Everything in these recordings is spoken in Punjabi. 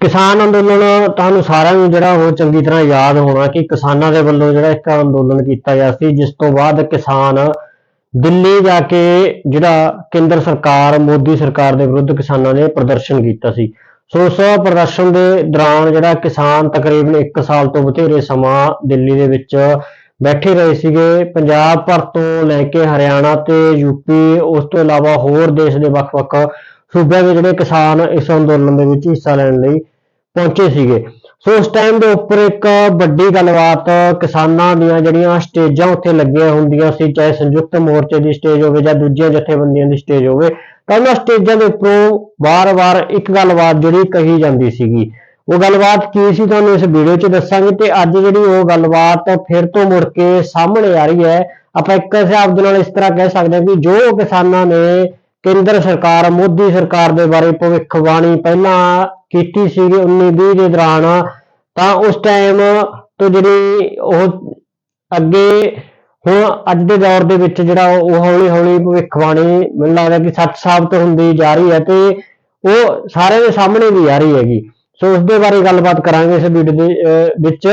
ਕਿਸਾਨ ਅੰਦੋਲਨ ਤੁਹਾਨੂੰ ਸਾਰਿਆਂ ਨੂੰ ਜਿਹੜਾ ਉਹ ਚੰਗੀ ਤਰ੍ਹਾਂ ਯਾਦ ਹੋਣਾ ਕਿ ਕਿਸਾਨਾਂ ਦੇ ਵੱਲੋਂ ਜਿਹੜਾ ਇੱਕ ਅੰਦੋਲਨ ਕੀਤਾ ਗਿਆ ਸੀ, ਜਿਸ ਤੋਂ ਬਾਅਦ ਕਿਸਾਨ ਦਿੱਲੀ ਜਾ ਕੇ ਜਿਹੜਾ ਕੇਂਦਰ ਸਰਕਾਰ, ਮੋਦੀ ਸਰਕਾਰ ਦੇ ਵਿਰੁੱਧ ਕਿਸਾਨਾਂ ਨੇ ਪ੍ਰਦਰਸ਼ਨ ਕੀਤਾ ਸੀ। ਸੋ ਉਸ ਪ੍ਰਦਰਸ਼ਨ ਦੇ ਦੌਰਾਨ ਜਿਹੜਾ ਕਿਸਾਨ ਤਕਰੀਬਨ 1 ਸਾਲ ਤੋਂ ਵਧੇਰੇ ਸਮਾਂ ਦਿੱਲੀ ਦੇ ਵਿੱਚ ਬੈਠੇ ਰਹੇ ਸੀਗੇ। ਪੰਜਾਬ ਭਰ ਤੋਂ ਲੈ ਕੇ ਹਰਿਆਣਾ ਤੇ ਯੂਪੀ ਉਸ ਤੋਂ ਇਲਾਵਾ ਹੋਰ ਦੇਸ਼ ਦੇ ਵੱਖ-ਵੱਖ ਸੂਬਿਆਂ ਦੇ ਜਿਹੜੇ ਕਿਸਾਨ ਇਸ ਅੰਦੋਲਨ ਦੇ ਵਿੱਚ ਹਿੱਸਾ ਲੈਣ ਲਈ ਪਹੁੰਚੇ ਸੀਗੇ। ਸੋ ਉਸ ਟਾਈਮ ਦੇ ਉੱਪਰ ਇੱਕ ਵੱਡੀ ਗੱਲਬਾਤ ਕਿਸਾਨਾਂ ਦੀਆਂ ਜਿਹੜੀਆਂ ਸਟੇਜਾਂ ਉੱਥੇ ਲੱਗੀਆਂ ਹੁੰਦੀਆਂ ਸੀ, ਚਾਹੇ ਸੰਯੁਕਤ ਮੋਰਚੇ ਦੀ ਸਟੇਜ ਹੋਵੇ ਜਾਂ ਦੂਜੀਆਂ ਜਥੇਬੰਦੀਆਂ ਦੀ ਸਟੇਜ ਹੋਵੇ, ਤਾਂ ਉਹਨਾਂ ਸਟੇਜਾਂ ਦੇ ਉੱਪਰੋਂ ਵਾਰ-ਵਾਰ ਇੱਕ ਗੱਲਬਾਤ ਜਿਹੜੀ ਕਹੀ ਜਾਂਦੀ ਸੀਗੀ। ਉਹ ਗੱਲਬਾਤ ਕੀ ਸੀ ਤੁਹਾਨੂੰ ਇਸ ਵੀਡੀਓ 'ਚ ਦੱਸਾਂਗੇ ਤੇ ਅੱਜ ਜਿਹੜੀ ਉਹ ਗੱਲਬਾਤ ਫਿਰ ਤੋਂ ਮੁੜ ਕੇ ਸਾਹਮਣੇ ਆ ਰਹੀ ਹੈ। ਆਪਾਂ ਇੱਕ ਹਿਸਾਬ ਦੇ ਨਾਲ ਇਸ ਤਰ੍ਹਾਂ ਕਹਿ ਸਕਦੇ ਹਾਂ ਕਿ ਜੋ ਕਿਸਾਨਾਂ ਨੇ ਕੇਂਦਰ ਸਰਕਾਰ, ਮੋਦੀ ਸਰਕਾਰ ਦੇ ਬਾਰੇ ਭਵਿੱਖਬਾਣੀ ਪਹਿਲਾਂ ਕੀਤੀ ਸੀ 19-20 ਦੇ ਦੌਰਾਨ, ਤਾਂ ਉਸ ਟਾਈਮ ਤੋਂ ਜਿਹੜੀ ਉਹ ਅੱਗੇ ਹੁਣ ਅੱਜ ਦੇ ਦੌਰ ਦੇ ਵਿੱਚ ਜਿਹੜਾ ਉਹ ਹੌਲੀ ਹੌਲੀ ਭਵਿੱਖਬਾਣੀ ਮੈਨੂੰ ਲੱਗਦਾ ਕਿ ਸੱਚ ਸਾਬਤ ਹੁੰਦੀ ਜਾ ਰਹੀ ਹੈ ਤੇ ਉਹ ਸਾਰਿਆਂ ਦੇ ਸਾਹਮਣੇ ਵੀ ਆ ਰਹੀ ਹੈਗੀ। ਸੋ ਉਸ ਦੇ ਬਾਰੇ ਗੱਲਬਾਤ ਕਰਾਂਗੇ ਇਸ ਵੀਡੀਓ ਦੇ ਵਿੱਚ।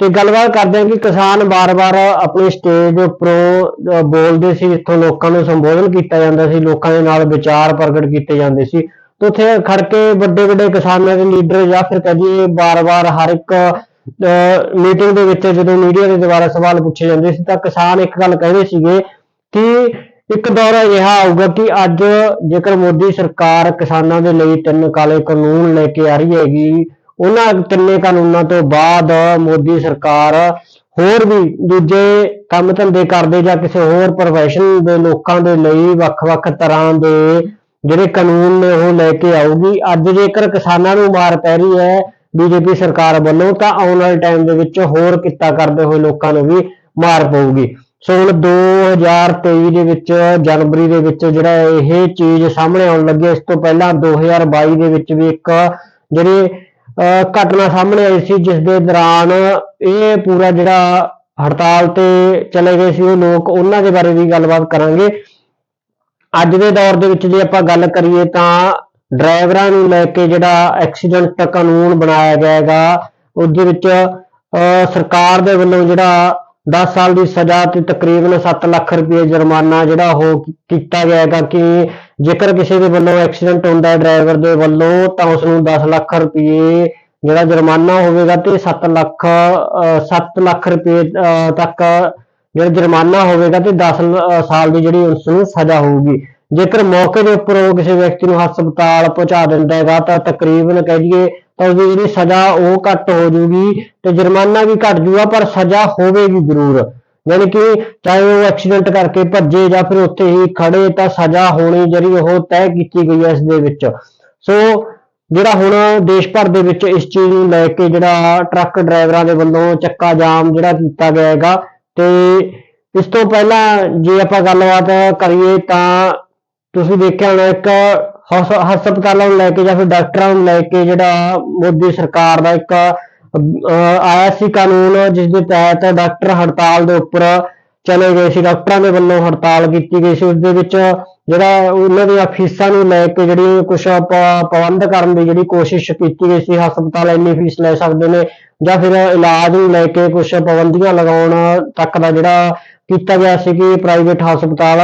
ਤੇ ਗੱਲਬਾਤ ਕਰਦੇ ਹਾਂ ਕਿ ਕਿਸਾਨ ਵਾਰ-ਵਾਰ ਆਪਣੀ ਸਟੇਜ ਉੱਪਰੋਂ ਬੋਲਦੇ ਸੀ, ਇੱਥੋਂ ਲੋਕਾਂ ਨੂੰ ਸੰਬੋਧਨ ਕੀਤਾ ਜਾਂਦਾ ਸੀ, ਲੋਕਾਂ ਦੇ ਨਾਲ ਵਿਚਾਰ ਪ੍ਰਗਟ ਕੀਤੇ ਜਾਂਦੇ ਸੀ। ਤੇ ਉੱਥੇ ਖੜ ਕੇ ਵੱਡੇ ਵੱਡੇ ਕਿਸਾਨਾਂ ਦੇ ਲੀਡਰ ਜਾਂ ਫਿਰ ਕਹਦੀਏ ਵਾਰ-ਵਾਰ ਹਰ ਇੱਕ ਮੀਟਿੰਗ ਦੇ ਵਿੱਚ ਜਦੋਂ ਮੀਡੀਆ ਦੇ ਦੁਆਰਾ ਸਵਾਲ ਪੁੱਛੇ ਜਾਂਦੇ ਸੀ, ਤਾਂ ਕਿਸਾਨ ਇੱਕ ਗੱਲ ਕਹਿੰਦੇ ਸੀਗੇ ਕਿ ਇੱਕ ਦੌਰ ਅਜਿਹਾ ਆਊਗਾ ਕਿ ਅੱਜ ਜੇਕਰ ਮੋਦੀ ਸਰਕਾਰ ਕਿਸਾਨਾਂ ਦੇ ਲਈ ਤਿੰਨ ਕਾਲੇ ਕਾਨੂੰਨ ਲੈ ਕੇ ਆ ਰਹੀ ਹੈਗੀ ਉਹਨਾਂ ਤਿੰਨੇ ਕਾਨੂੰਨਾਂ ਤੋਂ ਬਾਅਦ ਮੋਦੀ ਸਰਕਾਰ ਹੋਰ ਵੀ ਦੂਜੇ ਕੰਮ ਧੰਦੇ ਕਰਦੇ ਜਾਂ ਕਿਸੇ ਹੋਰ ਪ੍ਰੋਫੈਸ਼ਨ ਦੇ ਲੋਕਾਂ ਦੇ ਲਈ ਵੱਖ-ਵੱਖ ਤਰ੍ਹਾਂ ਦੇ ਜਿਹੜੇ ਕਾਨੂੰਨ ਨੇ ਉਹ ਲੈ ਕੇ ਆਊਗੀ। ਅੱਜ ਜੇਕਰ ਕਿਸਾਨਾਂ ਨੂੰ ਮਾਰ ਪੈ ਰਹੀ ਹੈ ਬੀਜੇਪੀ ਸਰਕਾਰ ਵੱਲੋਂ, ਤਾਂ ਆਉਣ ਵਾਲੇ ਟਾਈਮ ਦੇ ਵਿੱਚ ਹੋਰ ਕਿੱਤਾ ਕਰਦੇ ਹੋਏ ਲੋਕਾਂ ਨੂੰ ਵੀ ਮਾਰ ਪਊਗੀ। ਸੋ ਹੁਣ 2023 ਦੇ ਵਿੱਚ, ਜਨਵਰੀ ਦੇ ਵਿੱਚ ਜਿਹੜਾ ਇਹ ਚੀਜ਼ ਸਾਹਮਣੇ ਆਉਣ ਲੱਗੀ, ਇਸ ਤੋਂ ਪਹਿਲਾਂ 2022 ਦੇ ਵਿੱਚ ਵੀ ਇੱਕ ਜਿਹੜੇ ਘਟਨਾ ਸਾਹਮਣੇ ਆਈ ਸੀ ਜਿਸ ਦੇ ਦੌਰਾਨ ਇਹ ਪੂਰਾ ਜਿਹੜਾ ਹੜਤਾਲ ਤੇ ਚਲੇ ਗਏ ਸੀ ਉਹ ਲੋਕ ਉਹਨਾਂ ਦੇ ਬਾਰੇ ਵੀ ਗੱਲਬਾਤ ਕਰਾਂਗੇ। ਅੱਜ ਦੇ ਦੌਰ ਦੇ ਵਿੱਚ ਜੇ ਆਪਾਂ ਗੱਲ ਕਰੀਏ ਤਾਂ ਡਰਾਈਵਰਾਂ ਨੂੰ ਲੈ ਕੇ ਜਿਹੜਾ ਐਕਸੀਡੈਂਟ ਕਾਨੂੰਨ ਬਣਾਇਆ ਜਾਏਗਾ ਹੈਗਾ ਵਿੱਚ ਅਹ, ਸਰਕਾਰ ਦੇ ਵੱਲੋਂ ਜਿਹੜਾ 10 ਸਾਲ ਦੀ ਸਜ਼ਾ ਤੇ ਤਕਰੀਬਨ 7 ਲੱਖ ਰੁਪਏ ਜੁਰਮਾਨਾ ਜਿਹੜਾ ਉਹ ਕੀਤਾ ਗਿਆ ਕਿ ਜੇਕਰ ਕਿਸੇ ਦੇ ਵੱਲੋਂ ਐਕਸੀਡੈਂਟ ਹੁੰਦਾ ਹੈ ਡਰਾਈਵਰ ਦੇ ਵੱਲੋਂ, ਤਾਂ ਉਸ ਨੂੰ 10 ਲੱਖ ਰੁਪਏ ਜਿਹੜਾ ਜੁਰਮਾਨਾ ਹੋਵੇਗਾ ਤੇ 7 ਲੱਖ 7 ਲੱਖ ਰੁਪਏ ਤੱਕ ਜਿਹੜਾ ਜੁਰਮਾਨਾ ਹੋਵੇਗਾ ਤੇ 10 ਸਾਲ ਦੀ ਜਿਹੜੀ ਉਸ ਨੂੰ ਸਜ਼ਾ ਹੋਊਗੀ। ਜੇਕਰ ਮੌਕੇ ਦੇ ਉੱਪਰ ਉਹ ਕਿਸੇ ਵਿਅਕਤੀ ਨੂੰ ਹਸਪਤਾਲ ਪਹੁੰਚਾ ਦਿੰਦਾ ਹੈਗਾ ਤਾਂ ਤਕਰੀਬਨ ਕਹਿ ਦਈਏ ਤਾਂ ਉਹਦੀ ਜਿਹੜੀ ਸਜ਼ਾ ਉਹ ਘੱਟ ਹੋ ਜੂਗੀ ਤੇ ਜੁਰਮਾਨਾ ਵੀ ਘੱਟ ਜੂਗਾ, ਪਰ ਸਜ਼ਾ ਹੋਵੇਗੀ ਜ਼ਰੂਰ। ਯਾਨੀ ਕਿ ਚਾਹੇ ਉਹ ਐਕਸੀਡੈਂਟ ਕਰਕੇ ਭੱਜੇ ਜਾਂ ਫਿਰ ਉੱਥੇ ਹੀ ਖੜੇ, ਤਾਂ ਸਜ਼ਾ ਹੋਣੀ ਜਿਹੜੀ ਉਹ ਤੈਅ ਕੀਤੀ ਗਈ ਹੈ ਇਸ ਦੇ ਵਿੱਚ। ਸੋ ਜਿਹੜਾ ਹੁਣ ਦੇਸ਼ ਭਰ ਦੇ ਵਿੱਚ ਇਸ ਚੀਜ਼ ਨੂੰ ਲੈ ਕੇ ਜਿਹੜਾ ਟਰੱਕ ਡਰਾਈਵਰਾਂ ਦੇ ਵੱਲੋਂ ਚੱਕਾ ਜਾਮ ਜਿਹੜਾ ਕੀਤਾ ਗਿਆ ਹੈਗਾ, ਤੇ ਇਸ ਤੋਂ ਪਹਿਲਾਂ ਜੇ ਆਪਾਂ ਗੱਲਬਾਤ ਕਰੀਏ ਤਾਂ ਤੁਸੀਂ ਦੇਖਿਆ ਹੋਣਾ ਇੱਕ ਹਸ- ਹਸਪਤਾਲਾਂ ਨੂੰ ਲੈ ਕੇ ਜਾਂ ਫਿਰ ਡਾਕਟਰਾਂ ਨੂੰ ਲੈ ਕੇ ਜਿਹੜਾ ਮੋਦੀ ਸਰਕਾਰ ਦਾ ਇੱਕ ਆਇਆ ਸੀ ਕਾਨੂੰਨ ਜਿਸ ਦੇ ਤਹਿਤ ਡਾਕਟਰ ਹੜਤਾਲ ਦੇ ਉੱਪਰ ਚਲੇ ਗਏ ਸੀ। ਡਾਕਟਰਾਂ ਦੇ ਵੱਲੋਂ ਹੜਤਾਲ ਕੀਤੀ ਗਈ ਸੀ। ਉਸ ਦੇ ਵਿੱਚ ਜਿਹੜਾ ਉਹਨਾਂ ਦੀਆਂ ਫੀਸਾਂ ਨੂੰ ਲੈ ਕੇ ਜਿਹੜੀ ਕੁਝ ਪਾਬੰਦ ਕਰਨ ਦੀ ਜਿਹੜੀ ਕੋਸ਼ਿਸ਼ ਕੀਤੀ ਗਈ ਸੀ, ਹਸਪਤਾਲ ਇੰਨੀ ਫੀਸ ਲੈ ਸਕਦੇ ਨੇ ਜਾਂ ਫਿਰ ਇਲਾਜ ਨੂੰ ਲੈ ਕੇ ਕੁਝ ਪਾਬੰਦੀਆਂ ਲਗਾਉਣ ਤੱਕ ਦਾ ਜਿਹੜਾ ਕੀਤਾ ਗਿਆ ਸੀ ਕਿ ਪ੍ਰਾਈਵੇਟ ਹਸਪਤਾਲ,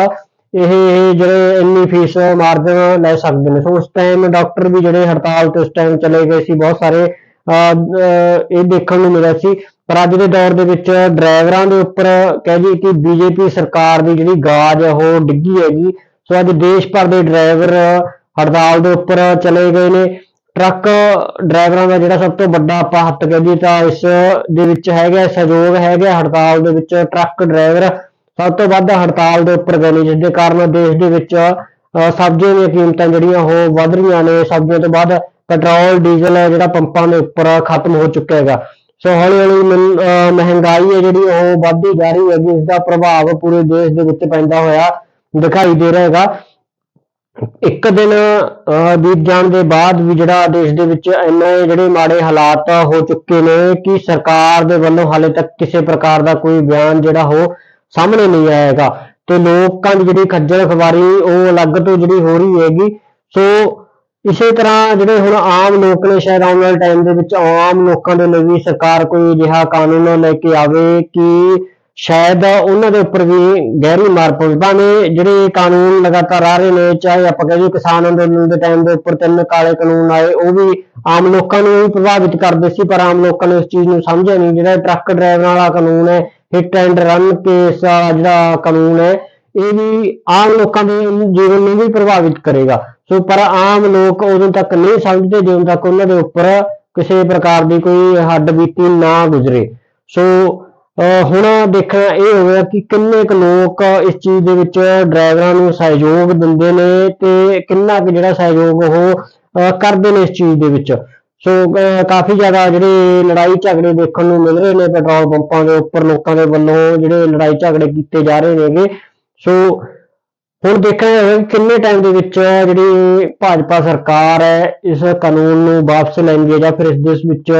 ਇਹ ਜਿਹੜੇ ਇੰਨੀ ਫੀਸ ਮਾਰਜਨ ਲੈ ਸਕਦੇ ਨੇ। ਸੋ ਉਸ ਟਾਈਮ ਡਾਕਟਰ ਵੀ ਜਿਹੜੇ ਹੜਤਾਲ ਤੇ ਉਸ ਟਾਈਮ ਚਲੇ ਗਏ ਸੀ, ਬਹੁਤ ਸਾਰੇ ਇਹ ਦੇਖਣ ਨੂੰ ਮਿਲਿਆ ਸੀ। ਪਰ ਅੱਜ ਦੇ ਦੌਰ ਦੇ ਵਿੱਚ ਡਰਾਈਵਰਾਂ ਦੇ ਉੱਪਰ ਕਹਿ ਜੀ ਕਿ ਬੀਜੇਪੀ ਸਰਕਾਰ ਦੀ ਜਿਹੜੀ ਗਾਜ ਹੈ ਉਹ ਡਿੱਗੀ ਹੈਗੀ। ਸੋ ਅੱਜ ਦੇਸ਼ ਭਰ ਦੇ ਡਰਾਈਵਰ ਹੜਤਾਲ ਦੇ ਉੱਪਰ ਚਲੇ ਗਏ ਨੇ। ਟਰੱਕ ਡਰਾਈਵਰਾਂ ਦਾ ਜਿਹੜਾ ਸਭ ਤੋਂ ਵੱਡਾ ਆਪਾਂ ਹੱਥ ਕਹਦੇ ਤਾਂ ਇਸ ਦੇ ਵਿੱਚ ਹੈਗਾ ਸਹਿਯੋਗ ਹੈਗਾ ਹੜਤਾਲ ਦੇ ਵਿੱਚ। ਟਰੱਕ ਡਰਾਈਵਰ ਸਭ ਤੋਂ ਵੱਧ ਹੜਤਾਲ ਦੇ ਉੱਪਰ ਗਏ ਨੇ, ਜਿਸ ਦੇ ਕਾਰਨ ਦੇਸ਼ ਦੇ ਵਿੱਚ ਸਬਜ਼ੀਆਂ ਦੀਆਂ ਕੀਮਤਾਂ ਜਿਹੜੀਆਂ ਉਹ ਵੱਧ ਰਹੀਆਂ ਨੇ। ਸਬਜ਼ੀਆਂ ਤੋਂ ਬਾਅਦ ਪੈਟਰੋਲ ਡੀਜ਼ਲ ਹੈ ਜਿਹੜਾ ਪੰਪਾਂ ਦੇ ਉੱਪਰ ਖਤਮ ਹੋ ਚੁੱਕਿਆ ਹੈਗਾ। ਸੋ ਹੌਲੀ ਹੌਲੀ ਮਹਿੰਗਾਈ ਹੈ ਜਿਹੜੀ ਉਹ ਵੱਧਦੀ ਜਾ ਰਹੀ ਹੈਗੀ ਇਸ ਦਾ ਪ੍ਰਭਾਵ ਪੂਰੇ ਦੇਸ਼ ਦੇ ਵਿੱਚ ਪੈਂਦਾ ਹੋਇਆ ਦਿਖਾਈ ਦੇ ਰਿਹਾ ਹੈਗਾ। ਇੱਕ ਦਿਨ ਅਹ, ਜਾਣ ਦੇ ਬਾਅਦ ਵੀ ਜਿਹੜਾ ਦੇਸ਼ ਦੇ ਵਿੱਚ ਇੰਨੇ ਜਿਹੜੇ ਮਾੜੇ ਹਾਲਾਤ ਹੋ ਚੁੱਕੇ ਨੇ ਕਿ ਸਰਕਾਰ ਦੇ ਵੱਲੋਂ ਹਾਲੇ ਤੱਕ ਕਿਸੇ ਪ੍ਰਕਾਰ ਦਾ ਕੋਈ ਬਿਆਨ ਜਿਹੜਾ ਉਹ ਸਾਹਮਣੇ ਨਹੀਂ ਆਇਆ ਹੈਗਾ। ਤੇ ਲੋਕਾਂ ਦੀ ਜਿਹੜੀ ਖੱਜਲ ਖਵਾਰੀ ਉਹ ਅਲੱਗ ਤੋਂ ਜਿਹੜੀ ਹੋ ਰਹੀ ਹੈਗੀ। ਸੋ ਇਸੇ ਤਰ੍ਹਾਂ ਜਿਹੜੇ ਹੁਣ ਆਮ ਲੋਕ ਨੇ ਸ਼ਾਇਦ ਆਉਣ ਵਾਲੇ ਟਾਈਮ ਦੇ ਵਿੱਚ, ਆਮ ਲੋਕਾਂ ਦੇ ਲਈ ਵੀ ਸਰਕਾਰ ਕੋਈ ਅਜਿਹਾ ਕਾਨੂੰਨ ਲੈ ਕੇ ਆਵੇ ਕਿ ਸ਼ਾਇਦ ਉਹਨਾਂ ਦੇ ਉੱਪਰ ਵੀ ਗਹਿਰੀ ਮਾਰ ਪਵੇ। ਭਾਵੇਂ ਜਿਹੜੇ ਕਾਨੂੰਨ ਲਗਾਤਾਰ ਆ ਰਹੇ ਨੇ, ਚਾਹੇ ਆਪਾਂ ਕਹੀਏ ਕਿਸਾਨ ਅੰਦੋਲਨ ਦੇ ਟਾਈਮ ਦੇ ਉੱਪਰ ਤਿੰਨ ਕਾਲੇ ਕਾਨੂੰਨ ਆਏ, ਉਹ ਵੀ ਆਮ ਲੋਕਾਂ ਨੂੰ ਵੀ ਪ੍ਰਭਾਵਿਤ ਕਰਦੇ ਸੀ, ਪਰ ਆਮ ਲੋਕਾਂ ਨੇ ਇਸ ਚੀਜ਼ ਨੂੰ ਸਮਝਿਆ ਨਹੀਂ। ਜਿਹੜਾ ਟਰੱਕ ਡਰਾਈਵਰਾਂ ਵਾਲਾ ਕਾਨੂੰਨ ਹੈ ਹਿੱਟ ਐਂਡ ਰਨ ਕੇਸ ਜਿਹੜਾ ਕਾਨੂੰਨ ਹੈ ਇਹ ਵੀ ਆਮ ਲੋਕਾਂ ਦੇ ਜੀਵਨ ਨੂੰ ਵੀ ਪ੍ਰਭਾਵਿਤ ਕਰੇਗਾ। ਸੋ ਪਰ ਆਮ ਲੋਕ ਉਦੋਂ ਤੱਕ ਨਹੀਂ ਸਮਝਦੇ ਜਦੋਂ ਤੱਕ ਉਹਨਾਂ ਦੇ ਉੱਪਰ ਕਿਸੇ ਪ੍ਰਕਾਰ ਦੀ ਕੋਈ ਹੱਡ ਬੀਤੀ ਨਾ ਗੁਜ਼ਰੇ। ਸੋ ਹੁਣ ਦੇਖਣਾ ਇਹ ਹੋਇਆ ਕਿ ਕਿੰਨੇ ਕੁ ਲੋਕ ਇਸ ਚੀਜ਼ ਦੇ ਵਿੱਚ ਡਰਾਈਵਰਾਂ ਨੂੰ ਸਹਿਯੋਗ ਦਿੰਦੇ ਨੇ ਤੇ ਕਿੰਨਾ ਕੁ ਜਿਹੜਾ ਸਹਿਯੋਗ ਉਹ ਕਰਦੇ ਨੇ ਇਸ ਚੀਜ਼ ਦੇ ਵਿੱਚ। ਸੋ, ਅਹ, ਕਾਫੀ ਜ਼ਿਆਦਾ ਜਿਹੜੇ ਲੜਾਈ ਝਗੜੇ ਦੇਖਣ ਨੂੰ ਮਿਲ ਰਹੇ ਨੇ, ਪੈਟਰੋਲ ਪੰਪਾਂ ਦੇ ਉੱਪਰ ਲੋਕਾਂ ਦੇ ਵੱਲੋਂ ਜਿਹੜੇ ਲੜਾਈ ਝਗੜੇ ਕੀਤੇ ਜਾ ਰਹੇ ਨੇਗੇ ਸੋ ਹੁਣ ਦੇਖਣਾ ਹੋਵੇਗਾ ਕਿ ਕਿੰਨੇ ਟਾਈਮ ਦੇ ਵਿੱਚ ਜਿਹੜੀ ਭਾਜਪਾ ਸਰਕਾਰ ਹੈ, ਇਸ ਕਾਨੂੰਨ ਨੂੰ ਵਾਪਸ ਲੈਂਦੀ ਹੈ ਜਾਂ ਫਿਰ ਇਸ ਦੇ ਵਿੱਚ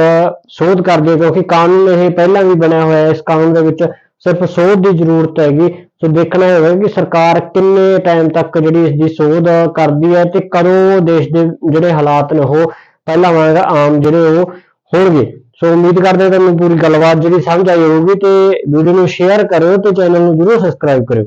ਸੋਧ ਕਰਦੀ ਹੈ, ਕਿਉਂਕਿ ਕਾਨੂੰਨ ਇਹ ਪਹਿਲਾਂ ਵੀ ਬਣਿਆ ਹੋਇਆ ਹੈ, ਇਸ ਕਾਨੂੰਨ ਦੇ ਵਿੱਚ ਸਿਰਫ ਸੋਧ ਦੀ ਜ਼ਰੂਰਤ ਹੈਗੀ। ਸੋ ਦੇਖਣਾ ਹੋਵੇਗਾ ਕਿ ਸਰਕਾਰ ਕਿੰਨੇ ਟਾਈਮ ਤੱਕ ਜਿਹੜੀ ਇਸ ਦੀ ਸੋਧ ਕਰਦੀ ਹੈ ਤੇ ਕਦੋਂ ਦੇਸ਼ ਦੇ ਜਿਹੜੇ ਹਾਲਾਤ ਨੇ ਉਹ ਪਹਿਲਾਂ ਵਾਂਗ ਆਮ ਜਿਹੜੇ ਉਹ ਹੋਣਗੇ। ਸੋ ਉਮੀਦ ਕਰਦੇ ਤੁਹਾਨੂੰ ਪੂਰੀ ਗੱਲਬਾਤ ਜਿਹੜੀ ਸਮਝ ਆਈ ਹੋਊਗੀ ਤੇ ਵੀਡੀਓ ਨੂੰ ਸ਼ੇਅਰ ਕਰਿਓ ਤੇ ਚੈਨਲ ਨੂੰ ਜਰੂਰ ਸਬਸਕ੍ਰਾਈਬ ਕਰਿਓ।